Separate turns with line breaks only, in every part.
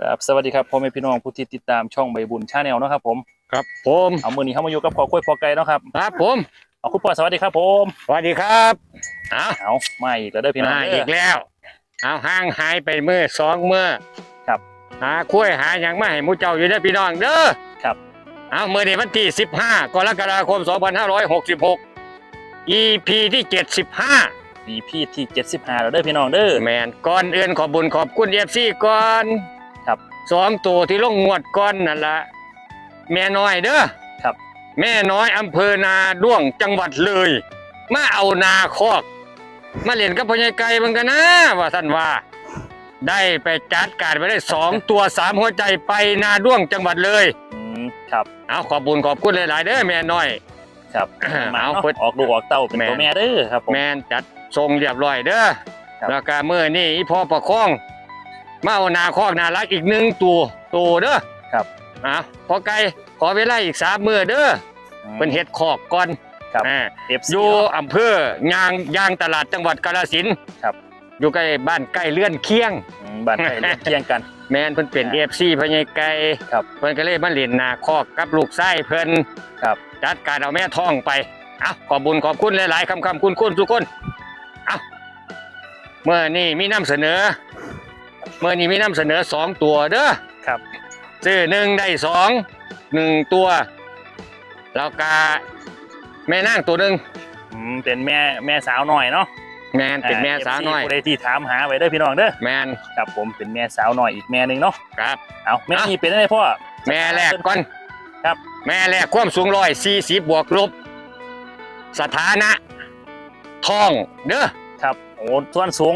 ครับสวัสดีครับพ่อแม่พี่น้องผู้ที่ติดตามช่องใบบุญชาแนลนาะครับผม
ครับผม
เอามือนี้เข้ามาอยู่กับพ่อกล้วยพอไก่เนาะครับ
ครับผม
เอาคุณพ่อสวัสดีครับผม
สวัสดีครับเอา
เอามาอีกแล้วเด้อพี่น้อง
มา
เด้
อี
อก
แล้ว เอาห้างหายไปเมื่อสองเมื่อ
ครับ
หาคุ้ยหาอย่างมาให้หมูเจ้าอยู่เด้อพี่น้องเด้อ
ครับ
เอาเมื่อในวันที่15กรกฎาคม2566 EP ที่75
มีพี่ที่75แล้วเด้อพี่น้องเด้อ
แมนก่อนอื่นขอบุญขอบคุณ FC ก่อน
ครับ
สองตัวที่ลงงวดก่อนนั่นละแม่น้อยเด้อ
ครับ
แม่น้อยอำเภอนาด้วงจังหวัดเลย มาเอานาคอก มาเล่นกับพญายไก่มันกันนะว่าท่านว่า ได้ไปจัดการไปได้สองตัวสามหัวใจไปนาด้วงจังหวัดเลย
อืมครับ
เอาขอบบุญขอบคุณหลายๆเด้อแม่น้อย
ครับมา
เอา
เนาะ
เพิ่น
ออกลูกออกเต้าเป็น
แม่
ตัวแม่เด้อครับผม
แมนจัดทรงเรียบร้อยเด้อ
ครับ
แล้วก็มื่อนี่อีพ่อประคอง มาเอานาคอกนารักอีกหนึ่งตัวตัวเด้อ
ครับ
อะพอไกลขอเวลาอีกสามมือเด้อเป็นเฮ็ดคอกก่อน
ครับ
อ่า
เอฟ
อ
ซี
ยู่อำเภอยางยางตลาดจังหวัดกาฬสินธุ์
ครับ
อยู่ใกล้บ้านใกล้เลื่อนเคียง
บ้านไก่เคียงกัน
แมนเพิ่นเป็น
อ่า
เอฟซีพญายไก่
ครับ
เพิ่นก็เลยมาเล่นนาคอกกับลูกไส้เพิ่น
ครับ
จัดการเอาแม่ท้องไปเอาขอบบุญขอบคุณหลายๆคำคำคุณคุณทุกคนเอาเมื่อนี่มีนำเสนอ เมื่อนี้มีนำเสนอสองตัวเด้อ
ครับ
ซื้อหนึ่งได้สองหนึ่งตัวแล้วก็แม่นางตัวหนึ่ง
อืมเป็นแม่แม่สาวหน่อยเนาะ
แมนเป็นแม่สาวน้อย
ผู้ใดที่ถามหาไว้เด้อพี่น้องเด้อ
แมน
ครับผมเป็นแม่สาวหน่อยอีกแม่หนึงเนาะ
ครับ
เอาแม่
อะ
นี่เป็นอะไรพ่อ
แม่แรกก่อน
ครับ
แม่แรกความสูงร้อยสี่สิบบวกลบสถานะท้องเด้อ
ครับโอ้ส่วนสูง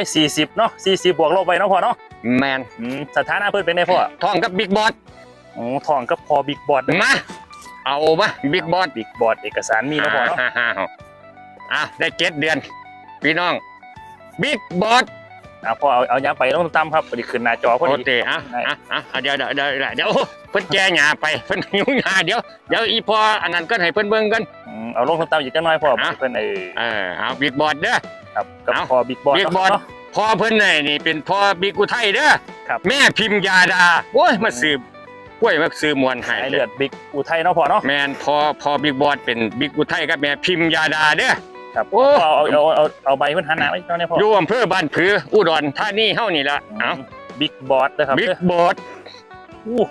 140 เนาะ40 บวกลบไปเนาะพ่อเนาะ
แมน
อืมสถานะเพิ่นเป็นไงพ่อ
ท้องกับบิ๊กบอส
โอ้ทองก็พอบิ๊กบอด
มาเอามาบิ๊กบอส
บิ๊กบอดเอกสารมีเนาะพ่อเนาะ
อะได้เจ็ดเดือน พี่น้องบิ๊กบอส
อะพ่อเอาเอาย้ำไปต้องตามครับพอดีขึ้นหน้าจอพอ
โอ
ดี
เคอะอะอะเดี๋ยวเดี๋ยวเดี๋ยวเดี๋ยวโอ้เพิ่นแก่หยาไปเพิ่นหิวหยาเดี๋ยวเดี๋ยวอีพออันนั้นก็ให้เพิ่นเบิ่งกัน
อืมเอาลงตามอีกจังน้อยพ่อ
อะ
เพิ่นเออ
เออเอาบิ๊กบอสเด้อ
ครับกับ
เอา
พอบิ๊กบอด
บิ๊กบอส
เนาะ
พ่อเพิ่นนี่นี่เป็นพ่อบิ๊กอุทัยเด้อ
ครับ
แม่พิมพ์ยาดาโอ้ยมาสืบกล้วยมาซื้อมวลให้
สาย
เล
เลือยดบิ๊กอุทัยเนาะพ่อเนาะ
แม่นพ่อพ่อบิ๊กบอสเป็นบิ๊กอุทัยกับแม่พิมพ์ยาดาเด้อ
ครับ
โอ้
พ่อเอาเอาเอาเอาใบเพิ่นหันหน้าไว้ตรงนี้พ่อ
อยู่อำเภอบ้านผืออุดรธานีเฮานี่ล่ะเอ้า
บิ๊กบอสนะครับ
บิ๊ก
เด้อบ
อส
อู้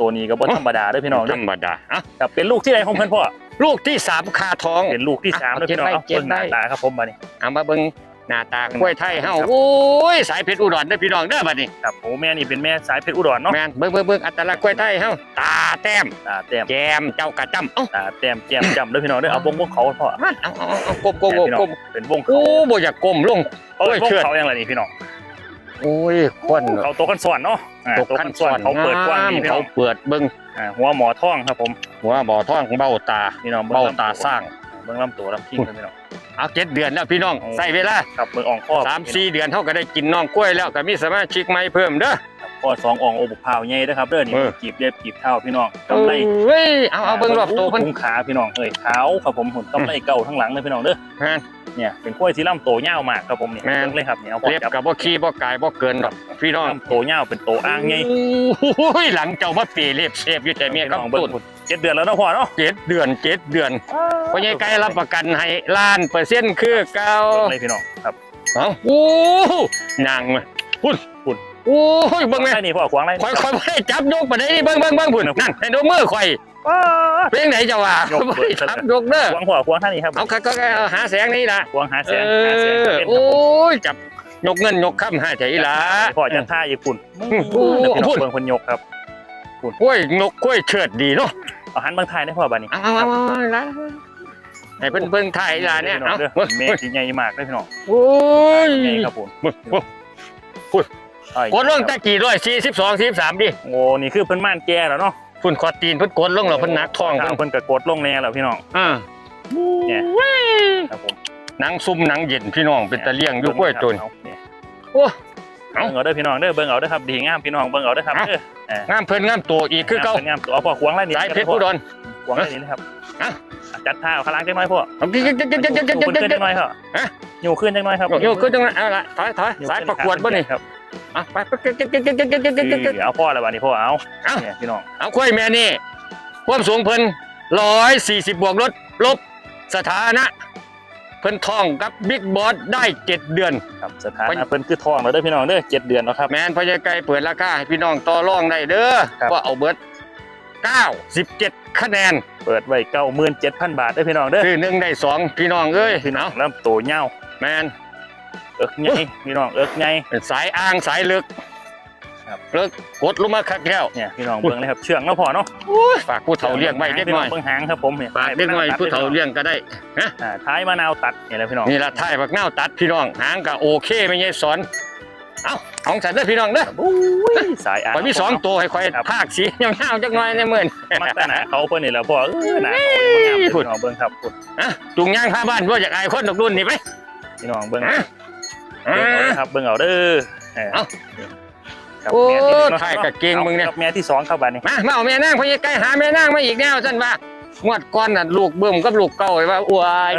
ตัวนี้ก็บ่ธรรมดาเด้อพี่น้อง
ธ
เด้
ร
อ
รมดาเอ้า
ครับเป็นลูกที่ไหนของเพิ่นพ่อ
ลูกที่สามคาท้อง
เป็นลูกที่สามเด้อพี่น้องเอา
เก็บ
เบิ่งห
ไว้
น้าตาครับผมบัดนี้
เอามาเบิ่งหน้าตากล้วยไทยเฮา
ครับ
โอ้ยสายเพชรอุดรเด้อพี่น้องเด้อบัดนี้
ครับโอ้แม่นี่เป็นแม่สายเพชรอุดรเนาะ
แม่นเบิ่งเบิ่งเบิ่งอัตลักษณ์กล้วยไทยเฮาตาแต้ม
ตาแต้ม
แจมเจ้ากระจำเอ้า
ตาแต้มแก้มจำเด้อพี่น้องเด้อเอาวงวงเขาพ่อ
เอาเอาเอาเอากลมกลม
เนี่ยพี่น้อง
กลม
เป็นวง
โอ้
เขา
บ่อยากกลมลง
เอ้ยว
โอ้ย
วง
เชิด
เขาอย่างไรนี่พี่น้อง
โอ้ยควัน
เขาโตกันสวนเนาะอ่า
ตก
โต
ขั้
กันน
ส
ส
ว
วนนเขาเปิดกว้างดีพี่น้
เขา
อง
เปิดเบิ่ง
อ่าหัวหมอท่องครับผม
หัวบ่อท้องเบ้าตา
พี่น้อง
เบ้าตาสร้าง
เบิ่งลำตัวลำทิ้งเลยพี่น้อง
เอาเจ็ดเดือนแล้วพี่น้อง
โอ้
ใส่เวลา
ครับเบิ่งอ่องข้อ
สามสี่เดือนเท่าก็ได้กินน้องกล้วยแล้วก็มีสมาชิกใหม่เพิ่มเด้อ
ครับข้อสองอ่องโอบุกพร้าวใหญ่นะครับเด้อนี่
เออ
กีบเรียบกีบเท้าพี่น้องกำไร
เอ้ยเอาเอาเบิ่งรอบตัวเพิ่น
พุงขาพี่น้องเอ้ยขาวครับผมหุ่นกำไรเก่าทั้งหลังเลยพี่น้องเด้อ
แม่น
เนี่ยเป็นกล้วยที่ลำโตยาวมากครับผมนี่
แม่น
เบิ่งเลยครับเนี่ยเอาพอ
เล็บ
จับ
กับบ่ขี้บ่กายบ่เกินดอกพี่น้อง
ลำโตยาวเป็นโตอ้างใหญ่
โอ้ยหลังเจ้ามาเปรีเล็บเชฟอยู่แต่เมีย
พี่น้อง
กำ
เบิ่
ตุ้
ง
น
พุ่นเจ็ดเดือนแล้วเนาะพ่อเนาะ
เจ็ดเดือนเจ็ดเดือนเพราะยังไกลรับประกันให้ล้านเปอร์เซ็นต์คือเก่า
เบิ่งเลยพี่น้องครับ
เอาโอ้นางมาพุ่นพุ่นโอ้ยเบิ่งแม่
ไอ้นี่พ่อขวางไร
คอยคอยบ่ได้จับยกปานใดนี่เบิ่งเบิ่งเบิ่งพุ่นนั่นให้ดูมือข่อย เป็นไหนเจ้าว่า
ยก
บ่
เบิด
ได้จับยกเด้อ
ขวางพ่อขวางท่านนี่ครับ
เอาก็ก็เอาหาแสงนี่ล่ะ
ขวางหา
เอ
แสงหาแสง
อ
เป็น
โอ้ยจับยกเงินยกค่ำหาใจอีหล่ะ
พ่อจะท่าญี่ปุ่น
โอ้โห
เดี๋ยวพี่น้องเบิ่งคนยกครับ
โอ้ยนกกล้วยเชิดดีเนาะ
เอาหันบางทายได้พ่อบานี้
เอาเอาเอาเอาล่ะให้เพิ่นเบิ่งถ่ายอีหล่ะเนี่ย
พี่น้อ
เอา
งเด้อ
เบิ่ง
เมฆที่ใหญ่มากเลยพี่น้อง
โอ้ย
ใหญ่ครับผม
กดลงตะกี้ร้อยสี่สิบสองสี่สามดิ
โอ้นี่คือเพิ่นม่านแก่แล้วเนาะ
ฝุ่นคอตีนเพิ่นกดลงแล้วเพิ่นหนักท้อง
เพิ่
เพิ่
น
น
เพิ่นก็กดลงแน่แล้วพี่น้อง
อ่า
เนี่ยครับผม
หนังซุ่มหนังเย็นพี่น้องเป็นตะเลี่ยงอยู่กล้วยจน
เอาเนี่ย
โอ้
เบิ่งเอาเด้อพี่น้องเด้อเบิ่งเอาเด้อครับดีงามพี่น้องเบิ่งเอาเด้อครับ
เอา
เด้องา
มเพิ่นงามตัวอีกคือเก่า
ป็นงามตัวเอาพ่อขวางไรนี่
สายเพชรอุดร
ขวางไรนี่นะครับ
อะ
จัดท่าเอาข้างล่างจังน้อยพ่อ
เอากิ๊กกิ๊กกิ๊กกิ๊กกิ๊กกิ๊ก
อยู่ขึ้น
กิ๊ก
จังน้อยครับ
ฮะ
อยู่ขึ้นจังน้อยครับ
โยกขึ้นจังนั้นเอาละถอยถอยสายประกวดบ่นี่
ครับ
เอาไปไปเก็บเก็บเก็บเก็บเก็บเก็บเก็บเก็บเก็บ
เอาพ่อแล้วบัดนี้พ่อเอา
เอา
เนี่ยพี่น้อง
เอาควายแม่นี่ความสูงเพิ่นร้อยสี่สิบบวกลดลบสถานะ เพิ่นทองกับบิ๊กบอสได้เจ็ดเดือน
ครับสถานะเพิ่นคือทองแล้วเด้อพี่น้องเด้อเจ็ดเดือนแล้วครับ
แมนพญาไก่เปิดราคาให้พี่น้องต่อรองได้เด้อว่าเอาเบิดเก้าสิบเจ็ดคะแนน
เปิดไว้เก้าหมื่นเจ็ดพันบาทเด้อพี่น้องเด้อ
คือหนึ่งได้สองพี่น้องเอ้ย
พี่น้อง
เา
ลำโตเงา
แมน
เอิกไงพี่น้องเอิกไง
เป็นสายอ้างสายลึก
ครับ
เลิกกดลงมาคักแล้ว
เนี่ยพี่น้องเบิ่งเลยครับเชื่องเนาะพ่อเนาะ
ฝากผู้เฒ่าเลี้ยงไว้เล็ก
พี่
น้อย
เบิ่งหางครับผมเนี่ย
ฝากเล็กน้อยผู้เฒ่าเลี้ยงก็ได้นะ
อ่าท้ายมะนาวตัดเนี่ยแหละพี่น้อง
นี่ละท้ายบักเน่าวตัดพี่น้องหางก็โอเคไม่ใช่สอนเอ้าของฉันเด้อพี่น้องเด้อ
โอ้ยสายอ่าง
ข่อยมีสองตัวให้ข่อย
ครับ
ภาคสียาวๆจักหน่อยในมื่น
มักแต่หนาเขาเพิ่นนี่แหละพ่อเออหนาเขาเพิ่นงามพี่น้องเบิ่งครับ
อะจุงย่างพาบ้านว่าอยากอายคนดอกรุ่นนี่ไป
พี่น้องเบิ่ง
อะ
เบิ่งเอาเลยครับเบิ่งเอาเด้อเออ
เอ้า
ครับ
โอ้
แม่ที่หนึ่งเนาะ
ถ่ายกับเกงมึงเนี่ย
ครับแม่ที่สองครับบัดนี้
มามาเอาแม่นางพญาไก่หาแม่นางมาอีกแนวฉันว่างวดก่อนน่ะลูกเบิ่มกับลูกเก่าไอ้ว่าอวย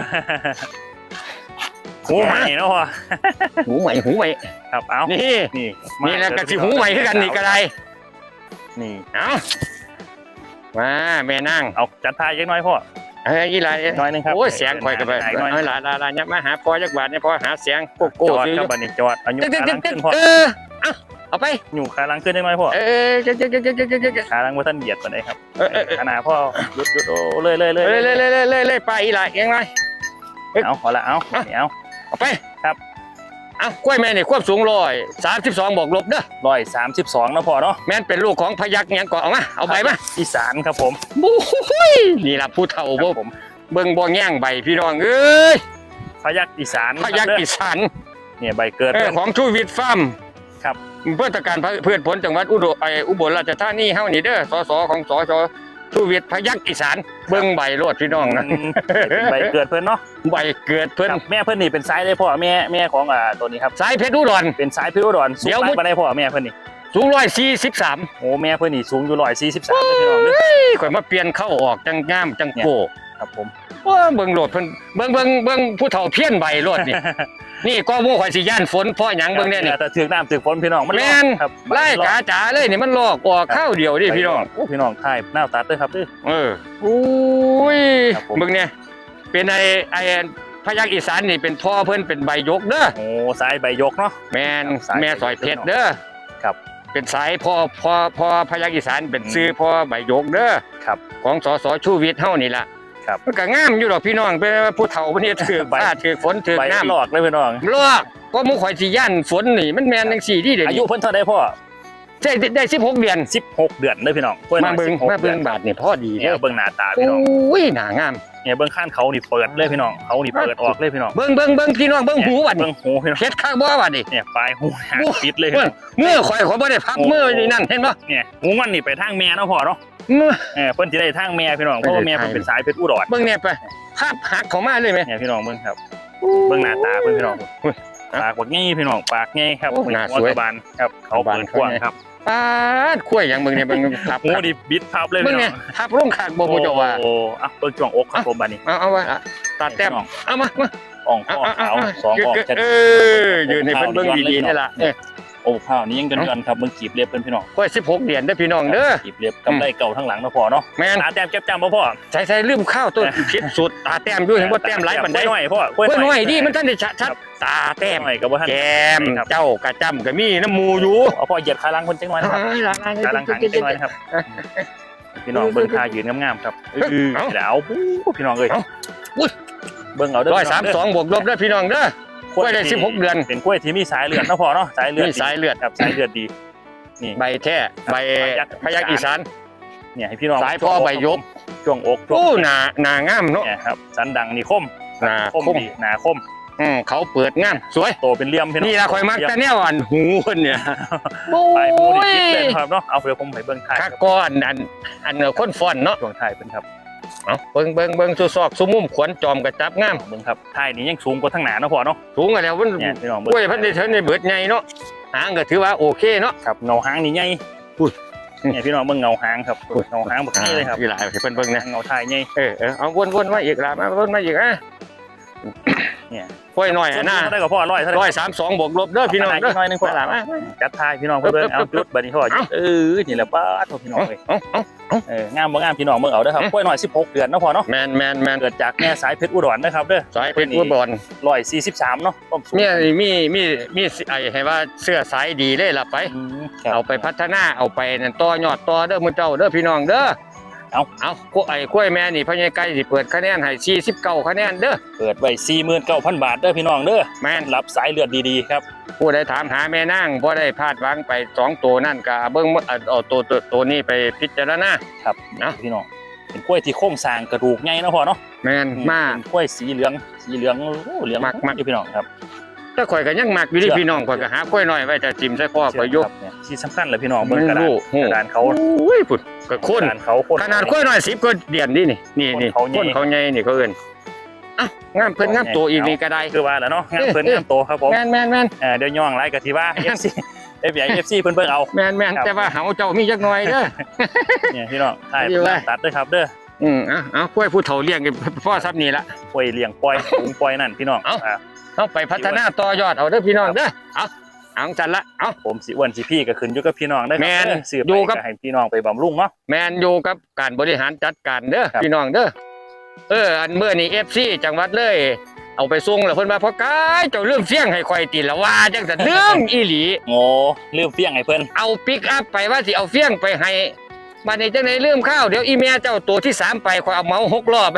หูใหม่เนาะพ่อ
หูใหม่หูใหม่
ครับเอ้า
นี่
นี่
นี่แหละกะสิหูใหม่คือกันนี่ก็ได้
นี่
เอามาแม่นาง
เอาจัดทายยังน้อยพ่อ
เอ้ยอีหลาย
น้อยหนึงครับ
โอ้ยเสียงข่อยก็ไป
หน่อย
เอาหลายหลายหลายเนี่ยมาหาพ่อจักบาทเนี่ยพ่อหาเสียงโกโก้
จอด
ซื้อ
ครับบัดนี้จอดเอาอยู่
เจ๊
ขา
เจ๊
ลัง
เจ๊
ขึ้นพ่อ
เออเอาเอาไป
อยู่ขาลังขึ้นได้น้อยพ่อ
เออเจ๊เจ๊เจ๊เจ๊เจ๊เจ๊เจ๊
ขาลังว่าท่านเหยียดปานใดครับ
เออเออเออ
ขนาดพ่อหยุดหยุดโอ้เลยเลยเลย
เลยเลยเลยเลยเลยไปอีหลายยังไง
เอาเอาละเอานี่เอา
เอาไป
ครับ
เอากล้วยแม่นี่ควบสูงร้อยสามสิบสองบวกลบเด้อ
ร้อยสามสิบสองนะพ่อเนาะ
แม่นเป็นลูกของพยักเนี่ยก่อนเอามาเอาใบมา
อีสานครับผม
บู๊ยนี่ล่ะผู้เฒ่า
ครั
บ่
บผม
เบิ่งบ่แง่งใบพี่น้องเอ้ย
พยักอีสาน
พยัก
ครับ
อีสาน
เนี่ยใบเกิด
เออของชูวิทย์ฟาร์ม
ครับ
เพื่อตการเพื่อนผลจังหวัดอุดรไออุบลราชธานีเฮานี่เด้อสสของสส ชูวิทย์พยักอีสานเบิ่งใบโลดพี่น้องนะ
เป็นใบเกิดเพื่อนเนาะ
ใบเกิดเพิ่น
ครับแม่เพื่อนนี่เป็นสายเลยพ่อแม่แม่ของอ่าตัวนี้ครับ
สายเพชรอุดร
เป็นสายพิวดรสูง
เดี๋ยว
มาก
มุด
ปานใดพ่อแม่เพื่อนนี่
สูงร้อยสี่สิบสาม
โอ้แม่เพื่อนนี่สูงอยู่ร้อยสี่สิบสามเลยพี่น้องเด้อ
ข่อยมาเปลี่ยนเข้าออกจังงามจังโก
ครับผม
ว่าเบิ่งโลดเพิ่นเบิ่งเบิ่งเบิ่งผู้เฒ่าเพี้ยนใบโลดนี่ นี่ก็หมู่ข่อยสิย่านฝนเพราะหยังเบิ่งเนี่ยนี่
แต่ถือน้ำถือฝนพี่น้องมัน
แม่น
ครับ
ไล่กาจ๋าเลยนี่มันลอกออกข้าวเดียวดิพี่น้อง
โอ้พี่น้องถ่ายหน้าตัดด้วยครับเด้อ
เอออุ้ย
ครับผม
เบิ่งเนี่ยเป็นไอ้ไอ้พยักอีสานนี่เป็นพ่อเพิ่นเป็นใบยกเด้อ
โอ้สายใบยกเนาะ
แม่น
ครับสาย
แม่สอยเพชรเด้อ
ครับ
เป็นสายพ่อพ่อพ่อพยักอีสานเป็นซื้อพ่อใบยกเด้อ
ครับ
ของสสชูวิทย์เฮานี่ล่ะ
ครับ
มันก็งามอยู่ดอกพี่น้องเป็นผู้เฒ่าเพิ่นเฮ็ดถือ
ใบ
ฟ้าถือฝนถือ
ใบ
น้ำ
หลอกเลยพี่น้อง
ลอกก็หมู่ข่อยสิย่านฝนนี่มันแม่นจังซี่ดิเดี๋ยว
อา
นี้
ยุเพิ่นเท่าใดพ่อ
ได้ได้16 เดือน
16 เดือนเลยพี่น้องพิ่น
มาเบิ่ง
16
มาเบิ่ง
ดือน
บาทนี่พอดี
เนี่
เด้
ย
อ
เบิ่งหน้าตา
โอ
พี่น้อง้
ยหน้างาม
เนี่ยเบิ่งข้านเขานี่เปิดเลยพี่น้องเขานี่เปิดออกเลยพี่น้อง
เบิ่งเบิ่งเบิ่งพี่น้องเบิ่งหูบัดนี่
เบิ่งหูพี่น้อง
เฮ็ดข้างบ่บัดนี่
เนี่ยปลายหูหาง
โอ้
ปิดเลย
เบิ่งมือข่อยข่อยบ่ได้พับมือนี่นั่นเห็นบ่
เนี่ยหูมันนี่ไปทางแม่เนาะพ่อเนาะ
มือ
เออเพิ่นสิได้ทางแม่พี่น้องเพราะว่าแม่เพิ่นเป็นสายเพชรอุดร
เบิ่งเนี่ยไปภาพหักเข้ามาเลยไหม
เนี่ยพี่น้องเบิ่งครับเบิ่งหน้าตาเพิ่นพี่น้องปากบักงี้พี่น้องปากงี้ครับ
โอ้หน้า
หัว
สวย
กระบาลครับเขาเปิดกว้างครับ
ปาดคุ้วยหยังเบิ่งเนี่ยเบิ่งภาพ
หูนี่บิดพับเลย
เบิ่ง
พี่น้
เนี่
อยง
ภาพลงขากบ่บ่เจ้าว่า
โอ้อะเบิ่งช่วงอกครับผมบัดนี้
เอาเอาว่าอะตัดแต้ม
พี่น้อง
เอามามา
อ่อง
เอา
ข้อ
เอา
ขาว
เอา
สองออกชัด
เออยืนให้เพิ่นเบิ่งดีๆนี่ล่ะเออ
โอ้ข้าวนี้ยังเดือนๆครับเบิ่งกีบเรียบเพิ่นพี่น้อง
ค่อย16เดือนเด้อพี่น้องเด้อ
กีบเรียบกำไรเก่าทั้งหลังเนาะพ่อเนาะ
แม่น
ตาแต้มแก็บจำบ่พ่อ
ใส่ๆลืมข้าวตัวผิดสุดตาแต้มอยู่เห็นบ่แต้มหลายปานใด
กล้วยหน่อยพ่อก
ล้วยน้อยดิมันทันได้ชัดๆตาแต้ม
หน่อยก็บ่ทัน
แก้ม
ครับ
เจ้ากระจำก็มีน้ำมูอยู่
เอาพ่อเหยียดขาหลังคนจังหน่อยนะครับ
เอ้ยละ
ขาหลังหันจังหน่อยนะครับ พี่น้องเบิ่งท่ายืนงามๆครับเออ
เอ้า
เดี๋ยวเอาพี่น้องเอ้ย
เอ้าอุ้ย
เบิ่งเอาเด้อ
ร้อยสามสองบวกลบเด้อพี่น้องเด้อ กล้วยได้16เดือน
เป็นกล้วยที่มีสายเลือดเนาะพ่อเนาะสายเลือด
มีสายเลือด
ครับสายเลือดดีนี่
ใบแท้ใบ
ครับ
พยักอีสาน
เนี่ยให้พี่น้อง
สายพ่อใบยก
ช่วงอกช่วง
โอ้หนาหนางามเนาะ
เนี่ยครับสันดังนี่คม
หนา
คม
คม
ดีหนาคม
อืมเขาเปิดงามสวย
โตเป็นเหลี่ยมพี่น้อง
นี่ละคอยมักแต่แนวอันหูเพิ่นเนี่ย
ปลายหูนี่
โอ้ย
คิดเลยครับเนาะเอาเดี๋ยวผมไปเบิ่งท้าย
คักก้อนอันอันเนอคนฟอนเนาะ
ช่วงท้ายเป็นครับ
เอาเบิ่งเบิ่งเบิ่งสุซอกสุมุมขวนจอมกระจับงาม
เบิ่งครับท้ายนี่ยังสูงกว่าทั้งหนาเนาะพ่อเนาะ
สูงกันแล้วมัน
เนี่ยพี่น้อง
ก
เบิ่ง
ล้วยเพันได้เทินในเบิดใหญ่เนาะหางก็ถือว่าโอเคเนาะ
ครับเงาหางนี่ใหญ่
อุ้ย
เนี่ยพี่น้องเบิ่งเงาหางครับ
อุ้ย
เงาหางแบบนี้เลยครับ
อีหลายให้เพิ่นเบิ่งนะ
เงาท้ายใหญ่
เออเออเอาวนวนมาอีกละมาวนมาอีกอะ
เนี่ย
ค่อยหน่อยอะนะ
เท่าได้กับพ่อร้อยเท่า
ร้
ได้
อยสามสองบวกลบเด้อพี่น้องเด้อ
น้อยหนึงพ่อ
มาละมา
จัดทายพี่น้องเพื่อนๆเอาจุดบัดนี้พ่อ
เอ้า
เออนี่แหละป้าดโทษพี่น้อง
เอา
เลย
เอาเอา
เอองามบ่งามพี่น้องเบิ่งเอาเด้อครับ
เอ๊ะ
กล้วยน้อย16เดือนเนาะพ่อเนาะ
แมนแมนแมน
เกิดจากแม่สายเพชรอุดรนะครับเด้อ
สายเพชรอุบล
143เนาะต้มสูง
มีมีมีมีไอ้ให้ว่าเสื้อสายดีเลยล่ะไป
อืมครับ
เอาไปพัฒนาเอาไปนั่นต่อยอดต่อเด้อมื้อเจ้าเด้อพี่น้องเด้อ
เอา
เอาพวกไอ้กล้วยแม่นี่พ่อใหญ่ไก่สิเปิดคะแนนให้49คะแนนเด้อ
เปิดไว้49,000 บาทเด้อพี่น้องเด้อ
แม่น
รับสายเลือดดีๆครับ
ผู้ใดถามหาแม่นางบ่ได้พลาดหวังไปสองตัวนั่นก็เบิ่งเอาเอาตัวตัวตัวนี้ไปพิจารณา
ครับ
เนาะ
พี่น้อง เป็นกล้วยที่โค้งสร้างกระดูกใหญ่เนาะพ่อเนาะ
แม่นมา
เป็นกล้วยสีเหลือง สีเหลืองโอ้เหลือง
มักมัก
อยู่พี่น้องครับ
แต่ข่อยก็ยังมักอยู่ที่พี่น้องข่อยก็หากล้วยน้อยไว้แต่จิ้มใส่พ่อข่อยอยู่
ครับเนี่ยที่สำคัญเลยพี่น้องเบิ่งกระดาน
รู้ฮู้
กระดานเขา
อุ้ยพุ่นก็คน
กระดานเขาคน
ขนาดกล้วยน้อย10ก็เดียนดินี่นี่นี่
คนเขาใหญ่
คนเขาใหญ่นี่เขาเอิ้นอะงามเพิ่นงามตัวอีกนี่ก็ได้
คือว่าแล้วเนาะงานเพิ่น
เอ๊ะ
งานโตครับผม
แม่นแม่นแม่น
เออเดี๋ยวย่องไรกะทิว่า FC FBI FC เพิ่นเบิ่งเอา
แม่นแม่น
ครับ
แต่ว่าเฮาเจ้ามีจักหน่อยเด้อ
เนี่ยพี่น้องถ่าย
อยู่ไว้
ตัดด้วยครับเด้อ
อืมเอะเอากล้วยผู้เฒ่าเลี้ยงกันพ่อซับนี่ละ
กล้วยเลี้ยงปล่อยถุงปล่อยนั่นพี่น้อง
เอ้า
อ่า
เอาไปพัฒนาต่อยอดเอาเด้อพี่น้องเด้อเอาเอาจันละเอา
ผมสิอ้วนสิพี่ก็ขึ้นอยู่กับพี่น้องเด้อค
แม่
รับ
น
เด้อซื้อ
อยู่
ไป
กับ
ก็ให้พี่น้องไปบำรุงเนาะ
แมนอยู่กับการบริหารจัดการเด้อ
ครับ
พี่น้องเด้อเอออันเมื่อนี้ FC จังหวัดเลย เอาไปส่งแล้วเพิ่นว่าพ่อกายเจ้าลืมเฟี้ยงให้ข่อยติละว่าจังซั่นลืมอีหลี
โง่ลืมเฟี้ยงให้เพิ่น
เอาปิกอัพไปว่าสิเอาเฟี้ยงไปให้บัดนี้จังได๋ลืมข้าวเดี๋ยวอีเมียเจ้าตัวที่สามไปข่อยเอาเหมาหกรอบ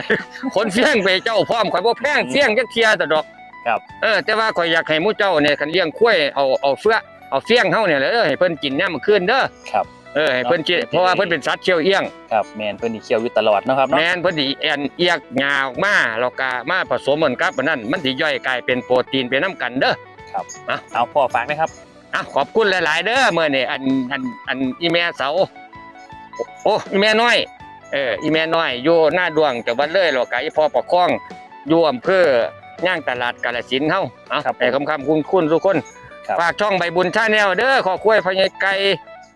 ขนเฟี้ยงไปเจ้าพร้อมข่อยบ่แพงเฟี้ยงจักเที่ยตะดอก
ครับ
เออแต่ว่าข่อยอยากให้หมู่เจ้าเนี่ยคันเลี้ยงควายเอาเอาเฟือเอาเฟี้ยงเฮาเนี่ยแหละเออให้เพิ่นกินยามมื้อคืนเด้อ
ครับ
เออให้เพิ่นกินเพราะว่าเพิ่นเป็นสัตว์เชี่ยวเอี้ยง
ครับแม่นเพิ่นนี่เคี่ยวอยู่ตลอดเนาะครับ
แม
เนาะ
นเพิ่นสิแอนเอียกงาออกมาแล้วก็มาผสมเหมือนกับอันนั้นมันสิย่อยกลายเป็นโปรตีนเป็นน้ำกันเด้อ
เอาพ่อฝากนะครับ
อะขอบคุณหลาย ๆ เด้อมื้อนี้อันอันอันอีแม่เสาโอ้อีแม่น้อยเอออีแม่น้อยอยู่หน้าดวงจังหวัดเลยแล้วก็อีพ่อปกครองอยู่อำเภอ ย่างตลาดกาฬสินธุ์เฮาเอา
ครับผม
ให้คำคำคุณคุณทุกคน
ครับ
ฝากช่องใบบุญชาแนลเด้อขอคุยพญายไก่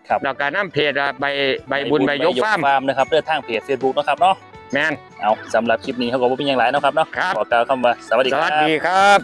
ครับ
แล้วก็น้ำเพจอะใบใบบุญใบยกฟาร์ม
ฟาร์มนะครับเด้อทางเพจ Facebook เนาะครับเนาะ
แมน
เอาสำหรับคลิปนี้เขาก็บ่มีหยังหลายเนาะครับเนาะ
ครับ
ขอกล่าวคำว่าสวัสดี
ส
ครับ
วัสดีครับ